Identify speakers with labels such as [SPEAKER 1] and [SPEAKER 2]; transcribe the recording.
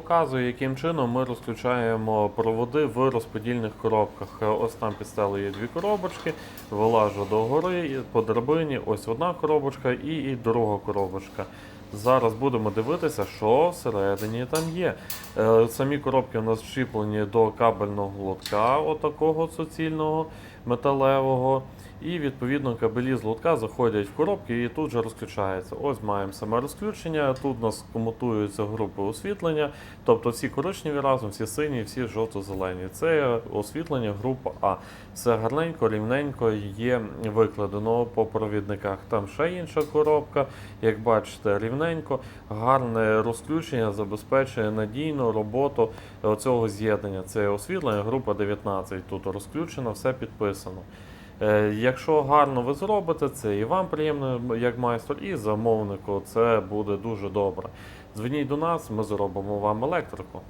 [SPEAKER 1] Показую, яким чином ми розключаємо проводи в розподільних коробках. Ось там під стелею є дві коробочки, вилажу до гори по драбині. Ось одна коробочка і, і друга коробочка. Зараз будемо дивитися, що всередині там є. Е, Самі коробки у нас вчіплені до кабельного лотка, отакого суцільного металевого. І відповідно кабелі з лотка заходять в коробки і тут же розключаються. Ось маємо саме розключення. Тут у нас комутуються групи освітлення, тобто всі коричневі разом, всі сині, всі жовто-зелені. Це освітлення група А. Все гарненько, рівненько є викладено по провідниках. Там ще інша коробка. Як бачите, рівненько, гарне розключення забезпечує надійну роботу цього з'єднання. Це освітлення, група 19. Тут розключено, все підписано. Е, Якщо гарно ви зробите, це і вам приємно, як майстер, і замовнику це буде дуже добре. Дзвоніть до нас, ми зробимо вам електрику.